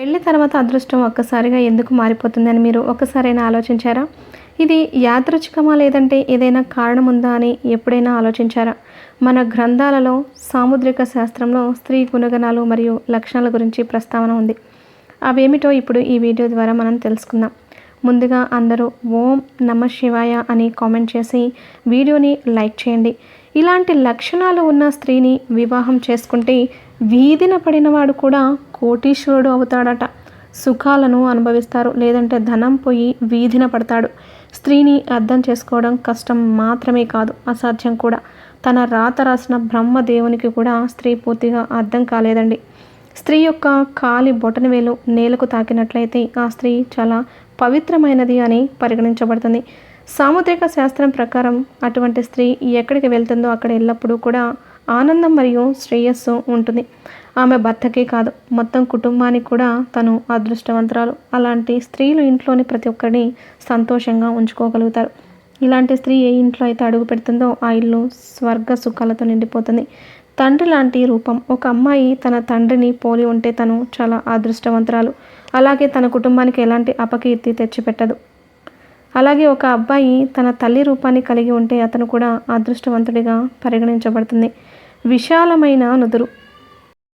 పెళ్ళి తర్వాత అదృష్టం ఒక్కసారిగా ఎందుకు మారిపోతుందని మీరు ఒక్కసారైనా ఆలోచించారా? ఇది యాదృచ్ఛికమా లేదంటే ఏదైనా కారణం ఉందా అని ఎప్పుడైనా ఆలోచించారా? మన గ్రంథాలలో సాముద్రిక శాస్త్రంలో స్త్రీ గుణగణాలు మరియు లక్షణాల గురించి ప్రస్తావన ఉంది. అవేమిటో ఇప్పుడు ఈ వీడియో ద్వారా మనం తెలుసుకుందాం. ముందుగా అందరూ ఓం నమ శివాయ అని కామెంట్ చేసి వీడియోని లైక్ చేయండి. ఇలాంటి లక్షణాలు ఉన్న స్త్రీని వివాహం చేసుకుంటే వీధిన పడినవాడు కూడా కోటీశ్వరుడు అవుతాడట. సుఖాలను అనుభవిస్తారు. లేదంటే ధనం పోయి వీధిన పడతాడు. స్త్రీని అర్థం చేసుకోవడం కష్టం మాత్రమే కాదు అసాధ్యం కూడా. తన రాత రాసిన బ్రహ్మదేవునికి కూడా స్త్రీ పూర్తిగా అర్థం కాలేదండి. స్త్రీ యొక్క కాలి బొటన వేలు నేలకు తాకినట్లయితే ఆ స్త్రీ చాలా పవిత్రమైనది అని పరిగణించబడుతుంది. సాముద్రిక శాస్త్రం ప్రకారం అటువంటి స్త్రీ ఎక్కడికి వెళ్తుందో అక్కడ ఎల్లప్పుడూ కూడా ఆనందం మరియు శ్రేయస్సు ఉంటుంది. ఆమె భర్తకే కాదు మొత్తం కుటుంబానికి కూడా తను అదృష్టవంతురాలు. అలాంటి స్త్రీలు ఇంట్లోని ప్రతి ఒక్కరిని సంతోషంగా ఉంచుకోగలుగుతారు. ఇలాంటి స్త్రీ ఏ ఇంట్లో అయితే అడుగు పెడుతుందో ఆ ఇల్లు స్వర్గ సుఖాలతో నిండిపోతుంది. తండ్రి లాంటి రూపం. ఒక అమ్మాయి తన తండ్రిని పోలి ఉంటే తను చాలా అదృష్టవంతురాలు. అలాగే తన కుటుంబానికి ఎలాంటి అపకీర్తి తెచ్చిపెట్టదు. అలాగే ఒక అబ్బాయి తన తల్లి రూపాన్ని కలిగి ఉంటే అతను కూడా అదృష్టవంతుడిగా పరిగణించబడుతుంది. విశాలమైన నుదురు.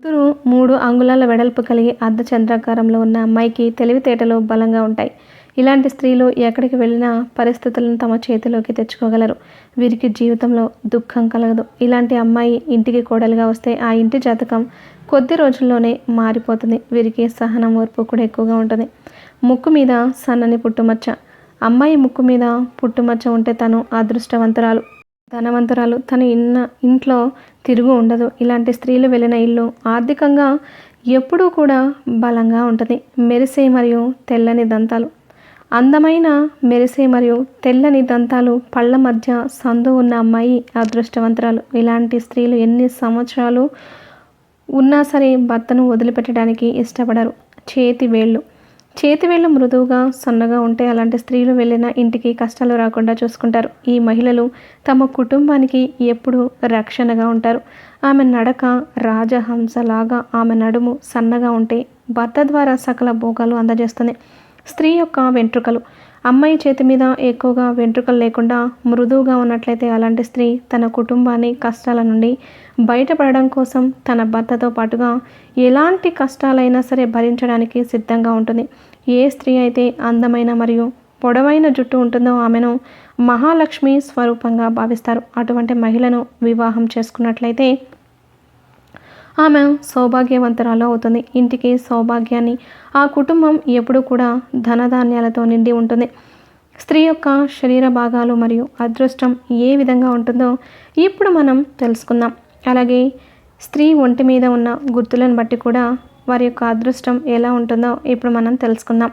నుదురు మూడు అంగుళాల వెడల్పు కలిగి అర్ధచంద్రాకారంలో ఉన్న అమ్మాయికి తెలివితేటలు బలంగా ఉంటాయి. ఇలాంటి స్త్రీలు ఎక్కడికి వెళ్ళినా పరిస్థితులను తమ చేతిలోకి తెచ్చుకోగలరు. వీరికి జీవితంలో దుఃఖం కలగదు. ఇలాంటి అమ్మాయి ఇంటికి కోడలుగా వస్తే ఆ ఇంటి జాతకం కొద్ది రోజుల్లోనే మారిపోతుంది. వీరికి సహనం ఓర్పు కూడా ఎక్కువగా ఉంటుంది. ముక్కు మీద సన్నని పుట్టుమచ్చ. అమ్మాయి ముక్కు మీద పుట్టుమచ్చ ఉంటే తను అదృష్టవంతురాలు. ధనవంతురాలు. తన ఇన్న ఇంట్లో తిరుగు ఉండదు. ఇలాంటి స్త్రీలు వెళ్ళిన ఇల్లు ఆర్థికంగా ఎప్పుడూ కూడా బలంగా ఉంటుంది. మెరిసే మరియు తెల్లని దంతాలు. అందమైన మెరిసే మరియు తెల్లని దంతాలు పళ్ళ మధ్య సందు ఉన్న అమ్మాయి అదృష్టవంతురాలు. ఇలాంటి స్త్రీలు ఎన్ని సంవత్సరాలు ఉన్నా సరే భర్తను వదిలిపెట్టడానికి ఇష్టపడరు. చేతి వేళ్ళు. చేతి వేళ్ళు మృదువుగా సన్నగా ఉంటే అలాంటి స్త్రీలు వెళ్ళిన ఇంటికి కష్టాలు రాకుండా చూసుకుంటారు. ఈ మహిళలు తమ కుటుంబానికి ఎప్పుడూ రక్షణగా ఉంటారు. ఆమె నడక రాజహంసలాగా ఆమె నడుము సన్నగా ఉంటే భర్త ద్వారా సకల భోగాలు అందజేస్తుంది. స్త్రీ యొక్క వెంట్రుకలు. అమ్మాయి చేతి మీద ఎక్కువగా వెంట్రుకలు లేకుండా మృదువుగా ఉన్నట్లయితే అలాంటి స్త్రీ తన కుటుంబాన్ని కష్టాల నుండి బయటపడడం కోసం తన భర్తతో పాటుగా ఎలాంటి కష్టాలైనా సరే భరించడానికి సిద్ధంగా ఉంటుంది. ఏ స్త్రీ అయితే అందమైన మరియు పొడవైన జుట్టు ఉంటుందో ఆమెను మహాలక్ష్మి స్వరూపంగా భావిస్తారు. అటువంటి మహిళను వివాహం చేసుకున్నట్లయితే ఆమె సౌభాగ్యవంతురాలు అవుతుంది. ఇంటికి సౌభాగ్యాన్ని ఆ కుటుంబం ఎప్పుడూ కూడా ధనధాన్యాలతో నిండి ఉంటుంది. స్త్రీ యొక్క శరీర భాగాలు మరియు అదృష్టం ఏ విధంగా ఉంటుందో ఇప్పుడు మనం తెలుసుకుందాం. అలాగే స్త్రీ ఒంటి మీద ఉన్న గుర్తులను బట్టి కూడా వారి యొక్క అదృష్టం ఎలా ఉంటుందో ఇప్పుడు మనం తెలుసుకుందాం.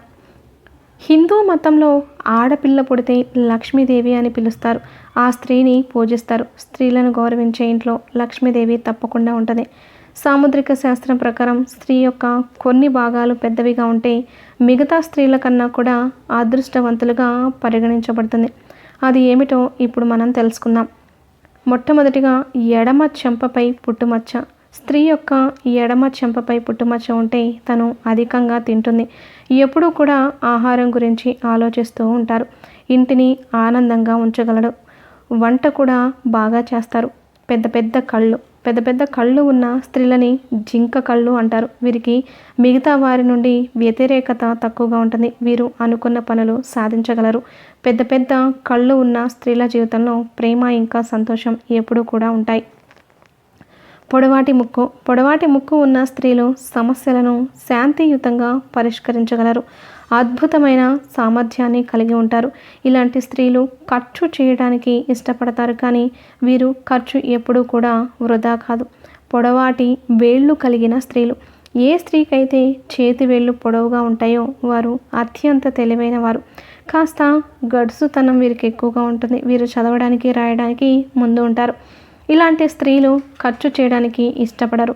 హిందూ మతంలో ఆడపిల్ల పుడితే లక్ష్మీదేవి అని పిలుస్తారు. ఆ స్త్రీని పూజిస్తారు. స్త్రీలను గౌరవించే ఇంట్లో లక్ష్మీదేవి తప్పకుండా ఉంటుంది. సాముద్రిక శాస్త్రం ప్రకారం స్త్రీ యొక్క కొన్ని భాగాలు పెద్దవిగా ఉంటే మిగతా స్త్రీల కన్నా కూడా అదృష్టవంతులుగా పరిగణించబడుతుంది. అది ఏమిటో ఇప్పుడు మనం తెలుసుకుందాం. మొట్టమొదటిగా ఎడమ చెంపపై పుట్టుమచ్చ. స్త్రీ యొక్క ఎడమ చెంపపై పుట్టుమచ్చ ఉంటే తను అధికంగా తింటుంది. ఎప్పుడూ కూడా ఆహారం గురించి ఆలోచిస్తూ ఉంటారు. ఇంటిని ఆనందంగా ఉంచగలడు. వంట కూడా బాగా చేస్తారు. పెద్ద పెద్ద కళ్ళు. పెద్ద పెద్ద కళ్ళు ఉన్న స్త్రీలని జింక కళ్ళు అంటారు. వీరికి మిగతా వారి నుండి వ్యతిరేకత తక్కువగా ఉంటుంది. వీరు అనుకున్న పనులు సాధించగలరు. పెద్ద పెద్ద కళ్ళు ఉన్న స్త్రీల జీవితంలో ప్రేమ ఇంకా సంతోషం ఎప్పుడూ కూడా ఉంటాయి. పొడవాటి ముక్కు పొడవాటి ముక్కు ఉన్న స్త్రీలు సమస్యలను శాంతియుతంగా పరిష్కరించగలరు. అద్భుతమైన సామర్థ్యాన్ని కలిగి ఉంటారు. ఇలాంటి స్త్రీలు ఖర్చు చేయడానికి ఇష్టపడతారు కానీ వీరు ఖర్చు ఎప్పుడూ కూడా వృధా కాదు. పొడవాటి వేళ్ళు కలిగిన స్త్రీలు. ఏ స్త్రీకైతే చేతి వేళ్ళు పొడవుగా ఉంటాయో వారు అత్యంత తెలివైన వారు. కాస్త గడుసుతనం వీరికి ఎక్కువగా ఉంటుంది. వీరు చదవడానికి రాయడానికి ముందు ఉంటారు. ఇలాంటి స్త్రీలు ఖర్చు చేయడానికి ఇష్టపడరు.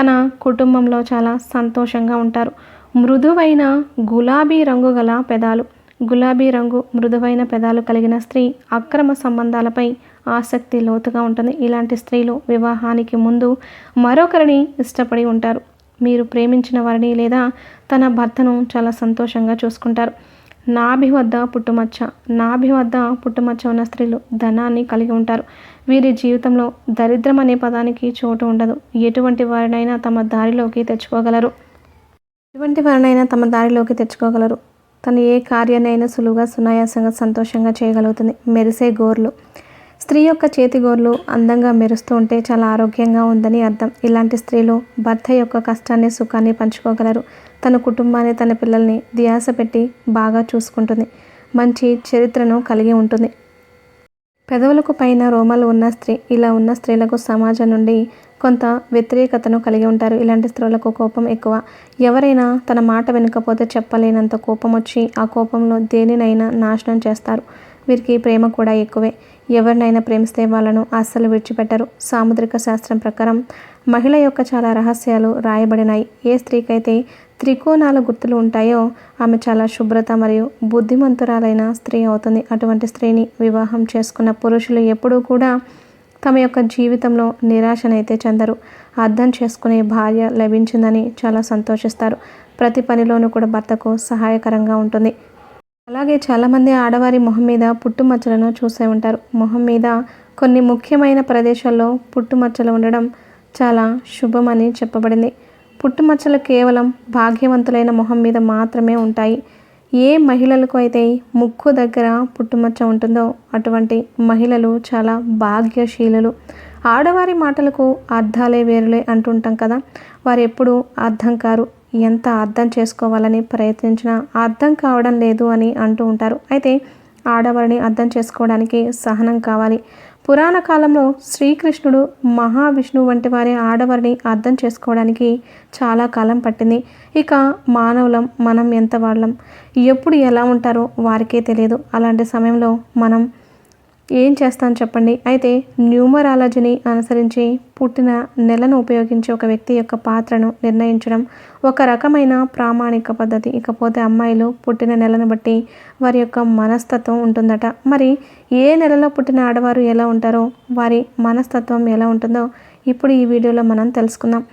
తన కుటుంబంలో చాలా సంతోషంగా ఉంటారు. మృదువైన గులాబీ రంగు గల పెదాలు. గులాబీ రంగు మృదువైన పెదాలు కలిగిన స్త్రీ అక్రమ సంబంధాలపై ఆసక్తి లోతుగా ఉంటుంది. ఇలాంటి స్త్రీలు వివాహానికి ముందు మరొకరిని ఇష్టపడి ఉంటారు. మీరు ప్రేమించిన వారిని లేదా తన భర్తను చాలా సంతోషంగా చూసుకుంటారు. నాభి వద్ద పుట్టుమచ్చ. నాభి వద్ద పుట్టుమచ్చ ఉన్న స్త్రీలు ధనాన్ని కలిగి ఉంటారు. వీరి జీవితంలో దరిద్రం అనే పదానికి చోటు ఉండదు. ఎటువంటి వారినైనా తమ దారిలోకి తెచ్చుకోగలరు. ఎటువంటి వారినైనా తమ దారిలోకి తెచ్చుకోగలరు. తను ఏ కార్యాన్నైనా సులువుగా సునాయాసంగా సంతోషంగా చేయగలుగుతుంది. మెరిసే గోర్లు. స్త్రీ యొక్క చేతి గోర్లు అందంగా మెరుస్తూ ఉంటే చాలా ఆరోగ్యంగా ఉందని అర్థం. ఇలాంటి స్త్రీలు భర్త యొక్క కష్టాన్ని సుఖాన్ని పంచుకోగలరు. తన కుటుంబాన్ని తన పిల్లల్ని ధ్యాస పెట్టి బాగా చూసుకుంటుంది. మంచి చరిత్రను కలిగి ఉంటుంది. పెదవులకు పైన రోమాలు ఉన్న స్త్రీ ఇలా ఉన్న స్త్రీలకు సమాజం నుండి కొంత వ్యతిరేకతను కలిగి ఉంటారు. ఇలాంటి స్త్రీలకు కోపం ఎక్కువ. ఎవరైనా తన మాట వినకపోతే చెప్పలేనంత కోపం వచ్చి ఆ కోపంలో దేనినైనా నాశనం చేస్తారు. వీరికి ప్రేమ కూడా ఎక్కువే. ఎవరినైనా ప్రేమిస్తే వాళ్ళను అస్సలు విడిచిపెట్టరు. సాముద్రిక శాస్త్రం ప్రకారం మహిళ యొక్క చాలా రహస్యాలు రాయబడినాయి. ఏ స్త్రీకైతే త్రికోణాల గుర్తులు ఉంటాయో ఆమె చాలా శుభ్రత మరియు బుద్ధిమంతురాలైన స్త్రీ అవుతుంది. అటువంటి స్త్రీని వివాహం చేసుకున్న పురుషులు ఎప్పుడూ కూడా తమ యొక్క జీవితంలో నిరాశనైతే చెందరు. అర్థం చేసుకునే భార్య లభించిందని చాలా సంతోషిస్తారు. ప్రతి పనిలోనూ కూడా భర్తకు సహాయకరంగా ఉంటుంది. అలాగే చాలామంది ఆడవారి మొహం మీద పుట్టుమచ్చలను చూసే ఉంటారు. మొహం మీద కొన్ని ముఖ్యమైన ప్రదేశాల్లో పుట్టుమచ్చలు ఉండడం చాలా శుభమని చెప్పబడింది. పుట్టుమచ్చలు కేవలం భాగ్యవంతులైన మొహం మీద మాత్రమే ఉంటాయి. ఏ మహిళలకు అయితే ముక్కు దగ్గర పుట్టుమచ్చ ఉంటుందో అటువంటి మహిళలు చాలా భాగ్యశీలులు. ఆడవారి మాటలకు అర్థాలే వేరులే అంటుంటాం కదా. వారు ఎప్పుడూ అర్థం కారు. ఎంత అర్థం చేసుకోవాలని ప్రయత్నించినా అర్థం కావడం లేదు అని అంటూ ఉంటారు. అయితే ఆడవారిని అర్థం చేసుకోవడానికి సహనం కావాలి. పురాణ కాలంలో శ్రీకృష్ణుడు మహావిష్ణువు వంటి వారి ఆడవారిని అర్థం చేసుకోవడానికి చాలా కాలం పట్టింది. ఇక మానవులం మనం ఎంత వాళ్ళం? ఎప్పుడు ఎలా ఉంటారో వారికే తెలియదు. అలాంటి సమయంలో మనం ఏం చేస్తాను చెప్పండి? అయితే న్యూమరాలజీని అనుసరించి పుట్టిన నెలను ఉపయోగించి ఒక వ్యక్తి యొక్క పాత్రను నిర్ణయించడం ఒక రకమైన ప్రామాణిక పద్ధతి. ఇకపోతే అమ్మాయిలు పుట్టిన నెలను బట్టి వారి యొక్క మనస్తత్వం ఉంటుందట. మరి ఏ నెలలో పుట్టిన ఆడవారు ఎలా ఉంటారో వారి మనస్తత్వం ఎలా ఉంటుందో ఇప్పుడు ఈ వీడియోలో మనం తెలుసుకుందాం.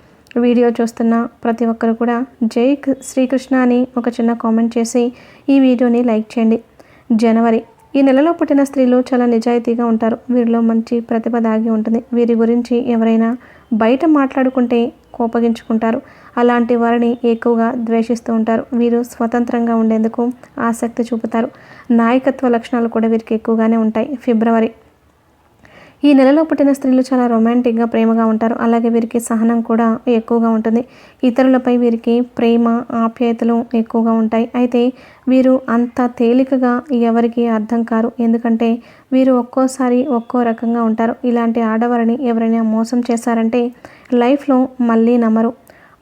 వీడియో చూస్తున్న ప్రతి ఒక్కరు కూడా జై శ్రీకృష్ణ అని ఒక చిన్న కామెంట్ చేసి ఈ వీడియోని లైక్ చేయండి. జనవరి ఈ నెలలో పుట్టిన స్త్రీలు చాలా నిజాయితీగా ఉంటారు. వీరిలో మంచి ప్రతిభ దాగి ఉంటుంది. వీరి గురించి ఎవరైనా బయట మాట్లాడుకుంటే కోపగించుకుంటారు. అలాంటి వారిని ఎక్కువగా ద్వేషిస్తూ ఉంటారు. వీరు స్వతంత్రంగా ఉండేందుకు ఆసక్తి చూపుతారు. నాయకత్వ లక్షణాలు కూడా వీరికి ఎక్కువగానే ఉంటాయి. ఫిబ్రవరి ఈ నెలలో పుట్టిన స్త్రీలు చాలా రొమాంటిక్గా ప్రేమగా ఉంటారు. అలాగే వీరికి సహనం కూడా ఎక్కువగా ఉంటుంది. ఇతరులపై వీరికి ప్రేమ ఆప్యాయతలు ఎక్కువగా ఉంటాయి. అయితే వీరు అంత తేలికగా ఎవరికి అర్థం కారు. ఎందుకంటే వీరు ఒక్కోసారి ఒక్కో రకంగా ఉంటారు. ఇలాంటి ఆడవారిని ఎవరైనా మోసం చేశారంటే లైఫ్లో మళ్ళీ నమ్మరు.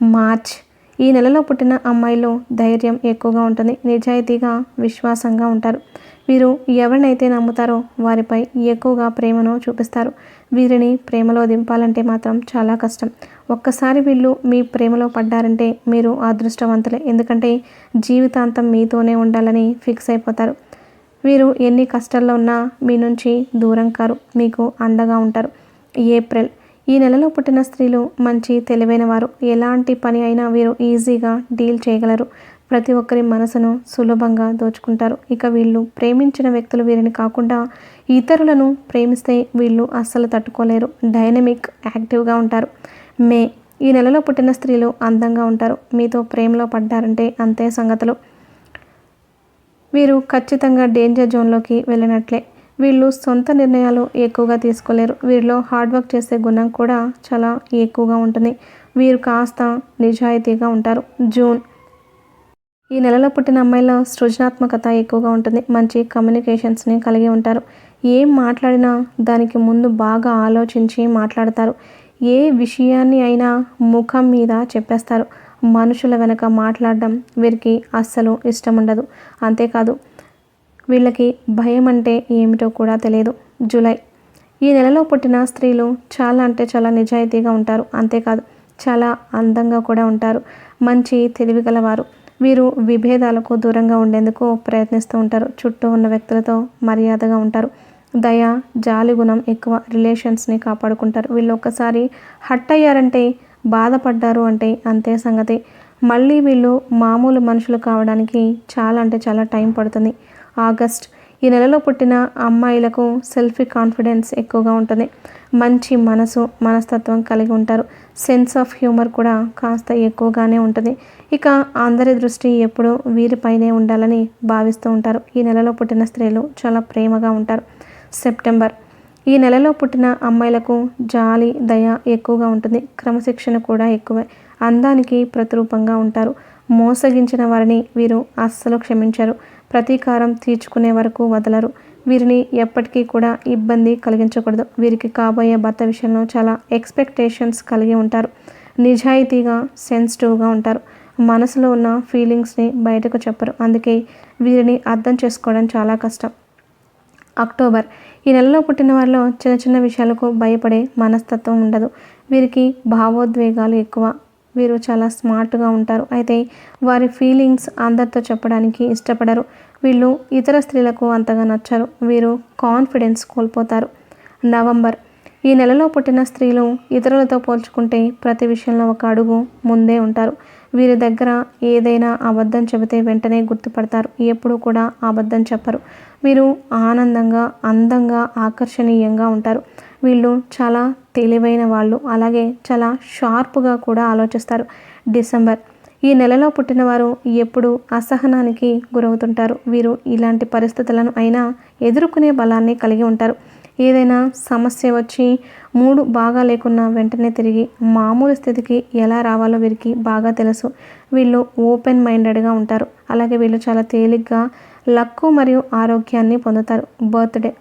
మార్చ్. ఈ నెలలో పుట్టిన అమ్మాయిలో ధైర్యం ఎక్కువగా ఉంటుంది. నిజాయితీగా విశ్వాసంగా ఉంటారు. వీరు ఎవరినైతే నమ్ముతారో వారిపై ఎక్కువగా ప్రేమను చూపిస్తారు. వీరిని ప్రేమలో దింపాలంటే మాత్రం చాలా కష్టం. ఒక్కసారి వీళ్ళు మీ ప్రేమలో పడ్డారంటే మీరు అదృష్టవంతులే. ఎందుకంటే జీవితాంతం మీతోనే ఉండాలని ఫిక్స్ అయిపోతారు. వీరు ఎన్ని కష్టాల్లో ఉన్నా మీ నుంచి దూరం కారు. మీకు అండగా ఉంటారు. ఏప్రిల్. ఈ నెలలో పుట్టిన స్త్రీలు మంచి తెలివైన వారు. ఎలాంటి పని అయినా వీరు ఈజీగా డీల్ చేయగలరు. ప్రతి ఒక్కరి మనసును సులభంగా దోచుకుంటారు. ఇక వీళ్ళు ప్రేమించిన వ్యక్తులు వీరిని కాకుండా ఇతరులను ప్రేమిస్తే వీళ్ళు అస్సలు తట్టుకోలేరు. డైనమిక్ యాక్టివ్గా ఉంటారు. మే ఈ నెలలో పుట్టిన స్త్రీలు అందంగా ఉంటారు. మీతో ప్రేమలో పడ్డారంటే అంతే సంగతులు. వీరు ఖచ్చితంగా డేంజర్ జోన్లోకి వెళ్ళినట్లే. వీళ్ళు సొంత నిర్ణయాలు ఎక్కువగా తీసుకోలేరు. వీరిలో హార్డ్ వర్క్ చేసే గుణం కూడా చాలా ఎక్కువగా ఉంటుంది. వీరు కాస్త నిజాయితీగా ఉంటారు. జూన్ ఈ నెలలో పుట్టిన అమ్మాయిల సృజనాత్మకత ఎక్కువగా ఉంటుంది. మంచి కమ్యూనికేషన్స్ని కలిగి ఉంటారు. ఏం మాట్లాడినా దానికి ముందు బాగా ఆలోచించి మాట్లాడతారు. ఏ విషయాన్ని అయినా ముఖం మీద చెప్పేస్తారు. మనుషుల వెనక మాట్లాడడం వీరికి అస్సలు ఇష్టం ఉండదు. అంతేకాదు వీళ్ళకి భయం అంటే ఏమిటో కూడా తెలియదు. జూలై. ఈ నెలలో పుట్టిన స్త్రీలు చాలా అంటే చాలా నిజాయితీగా ఉంటారు. అంతేకాదు చాలా అందంగా కూడా ఉంటారు. మంచి తెలివిగలవారు వీరు విభేదాలకు దూరంగా ఉండేందుకు ప్రయత్నిస్తూ ఉంటారు. చుట్టూ ఉన్న వ్యక్తులతో మర్యాదగా ఉంటారు. దయ జాలి గుణం ఎక్కువ రిలేషన్స్ని కాపాడుకుంటారు. వీళ్ళు ఒక్కసారి హట్ అయ్యారంటే బాధపడ్డారు అంటే అంతే సంగతి. మళ్ళీ వీళ్ళు మామూలు మనుషులు కావడానికి చాలా అంటే చాలా టైం పడుతుంది. ఆగస్ట్ ఈ నెలలో పుట్టిన అమ్మాయిలకు సెల్ఫీ కాన్ఫిడెన్స్ ఎక్కువగా ఉంటుంది. మంచి మనసు మనస్తత్వం కలిగి ఉంటారు. సెన్స్ ఆఫ్ హ్యూమర్ కూడా కాస్త ఎక్కువగానే ఉంటుంది. ఇక అందరి దృష్టి ఎప్పుడూ వీరిపైనే ఉండాలని భావిస్తూ ఉంటారు. ఈ నెలలో పుట్టిన స్త్రీలు చాలా ప్రేమగా ఉంటారు. సెప్టెంబర్. ఈ నెలలో పుట్టిన అమ్మాయిలకు జాలి దయ ఎక్కువగా ఉంటుంది. క్రమశిక్షణ కూడా ఎక్కువే. అందానికి ప్రతిరూపంగా ఉంటారు. మోసగించిన వారిని వీరు అస్సలు క్షమించరు. ప్రతీకారం తీర్చుకునే వరకు వదలరు. వీరిని ఎప్పటికీ కూడా ఇబ్బంది కలిగించకూడదు. వీరికి కాబోయే భర్త విషయంలో చాలా ఎక్స్పెక్టేషన్స్ కలిగి ఉంటారు. నిజాయితీగా సెన్సిటివ్గా ఉంటారు. మనసులో ఉన్న ఫీలింగ్స్ని బయటకు చెప్పరు. అందుకే వీరిని అర్థం చేసుకోవడం చాలా కష్టం. అక్టోబర్. ఈ నెలలో పుట్టిన వారిలో చిన్న చిన్న విషయాలకు భయపడే మనస్తత్వం ఉండదు. వీరికి భావోద్వేగాలు ఎక్కువ. వీరు చాలా స్మార్ట్గా ఉంటారు. అయితే వారి ఫీలింగ్స్ అందరితో చెప్పడానికి ఇష్టపడరు. వీళ్ళు ఇతర స్త్రీలకు అంతగా నచ్చరు. వీరు కాన్ఫిడెన్స్ కోల్పోతారు. నవంబర్. ఈ నెలలో పుట్టిన స్త్రీలు ఇతరులతో పోల్చుకుంటే ప్రతి విషయంలో ఒక అడుగు ముందే ఉంటారు. వీరి దగ్గర ఏదైనా అబద్ధం చెబితే వెంటనే గుర్తుపడతారు. ఎప్పుడూ కూడా అబద్ధం చెప్పరు. వీరు ఆనందంగా అందంగా ఆకర్షణీయంగా ఉంటారు. వీళ్ళు చాలా తెలివైన వాళ్ళు. అలాగే చాలా షార్ప్గా కూడా ఆలోచిస్తారు. డిసెంబర్. ఈ నెలలో పుట్టినవారు ఎప్పుడు అసహనానికి గురవుతుంటారు. వీరు ఇలాంటి పరిస్థితులను అయినా ఎదుర్కొనే బలాన్ని కలిగి ఉంటారు. ఏదైనా సమస్య వచ్చి మూడు బాగా లేకున్నా వెంటనే తిరిగి మామూలు స్థితికి ఎలా రావాలో వీరికి బాగా తెలుసు. వీళ్ళు ఓపెన్ మైండెడ్గా ఉంటారు. అలాగే వీళ్ళు చాలా తేలిగ్గా లక్కు మరియు ఆరోగ్యాన్ని పొందుతారు. బర్త్డే.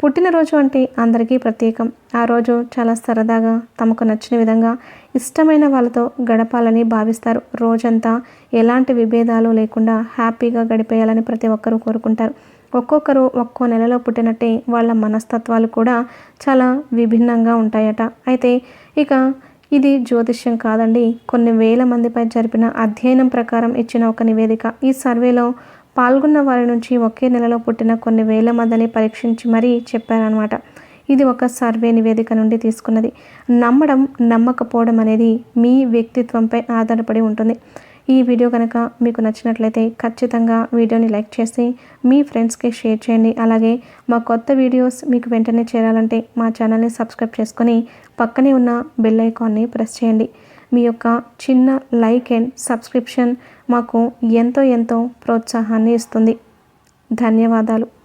పుట్టినరోజు అంటే అందరికీ ప్రత్యేకం. ఆ రోజు చాలా సరదాగా తమకు నచ్చిన విధంగా ఇష్టమైన వాళ్ళతో గడపాలని భావిస్తారు. రోజంతా ఎలాంటి విభేదాలు లేకుండా హ్యాపీగా గడిపేయాలని ప్రతి ఒక్కరూ కోరుకుంటారు. ఒక్కొక్కరు ఒక్కో నెలలో పుట్టినట్టే వాళ్ళ మనస్తత్వాలు కూడా చాలా విభిన్నంగా ఉంటాయట. అయితే ఇక ఇది జ్యోతిష్యం కాదండి. కొన్ని వేల మందిపై జరిపిన అధ్యయనం ప్రకారం ఇచ్చిన ఒక నివేదిక ఈ సర్వేలో పాల్గొన్న వారి నుంచి ఒకే నెలలో పుట్టిన కొన్ని వేల మందిని పరీక్షించి మరీ చెప్పారనమాట ఇది ఒక సర్వే నివేదిక నుండి తీసుకున్నది. నమ్మడం నమ్మకపోవడం అనేది మీ వ్యక్తిత్వంపై ఆధారపడి ఉంటుంది. ఈ వీడియో కనుక మీకు నచ్చినట్లయితే ఖచ్చితంగా వీడియోని లైక్ చేసి మీ ఫ్రెండ్స్కి షేర్ చేయండి. అలాగే మా కొత్త వీడియోస్ మీకు వెంటనే చేరాలంటే మా ఛానల్ని సబ్స్క్రైబ్ చేసుకొని పక్కనే ఉన్న బెల్ ఐకాన్ని ప్రెస్ చేయండి. మీ యొక్క చిన్న లైక్ అండ్ సబ్స్క్రిప్షన్ మాకు ఎంతో ఎంతో ప్రోత్సాహాన్ని ఇస్తుంది. ధన్యవాదాలు.